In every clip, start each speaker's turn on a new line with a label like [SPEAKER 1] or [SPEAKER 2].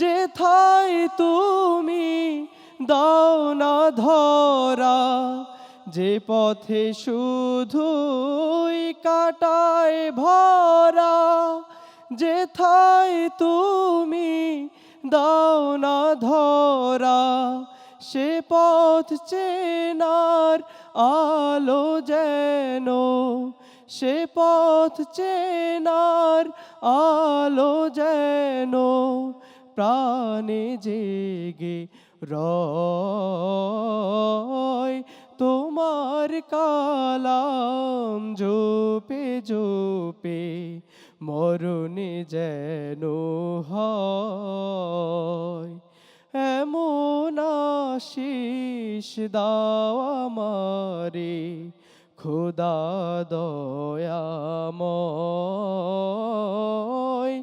[SPEAKER 1] যে থাই তুমি দাও না ধরা, যে পথে শুধুই কাটায় ভরা যে থাই তুমি দাও না ধরা, সে পথ চেনার আলো যেন, সে পথ চেনার আলো যেন প্রাণে জেগে রয়। তোমার কালাম জোপে জোপে মরণে যেন হয়। এমন আশিস দাও আমারে, খোদা দয়াময়।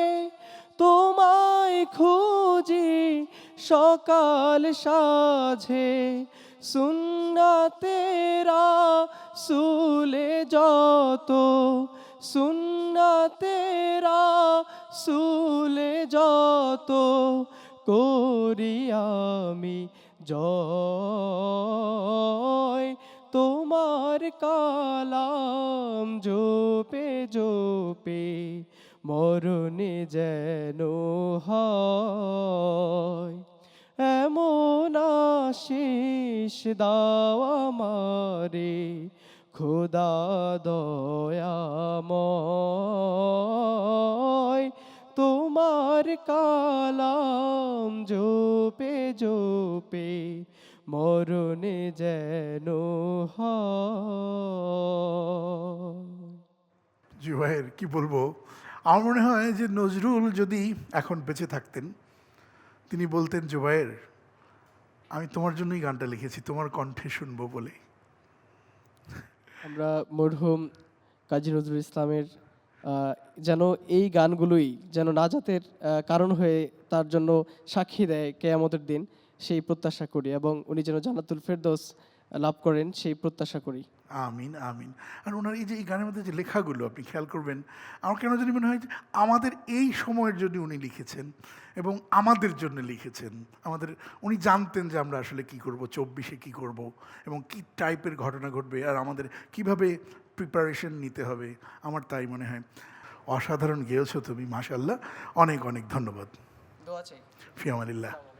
[SPEAKER 1] সকাল সাঝে সুন্না তেরা সুলে যত সুন্না তেরা সুলে যত করি আমি জয়। তোমার কালাম জোপে জোপে মরণে যেন হয়। এমন আশিস দাও আমারে, খোদা দয়াময়। তোমার কালাম জোপে জোপে মরণে যেন
[SPEAKER 2] জুবাইর কি বলব? আমার মনে হয় যে নজরুল যদি এখন বেঁচে থাকতেন তিনি বলতেন জুবাইর আমি তোমার জন্যই গানটা লিখেছি, তোমার কণ্ঠে শুনব বলে
[SPEAKER 1] আমরা মরহুম কাজী নজরুল ইসলামের যেন এই গানগুলোই যেন নাজাতের কারণ হয়ে তার জন্য সাক্ষী দেয় কেয়ামতের দিন, সেই প্রত্যাশা করি এবং উনি যেন জান্নাতুল ফেরদৌস লাভ করেন, সেই প্রত্যাশা করি।
[SPEAKER 2] আমিন আমিন। আর ওনার এই যে এই গানের মধ্যে যে লেখাগুলো আপনি খেয়াল করবেন আমার কেন জানি মনে হয় যে আমাদের এই সময়ের জন্য উনি লিখেছেন এবং আমাদের জন্য লিখেছেন আমাদের উনি জানতেন যে আমরা আসলে কি করব চব্বিশে কি করব এবং কি টাইপের ঘটনা ঘটবে আর আমাদের কীভাবে প্রিপারেশন নিতে হবে আমার তাই মনে হয়। অসাধারণ গেয়েছো তুমি মাশাল্লাহ অনেক অনেক ধন্যবাদ। ফিয়ামালিল্লাহ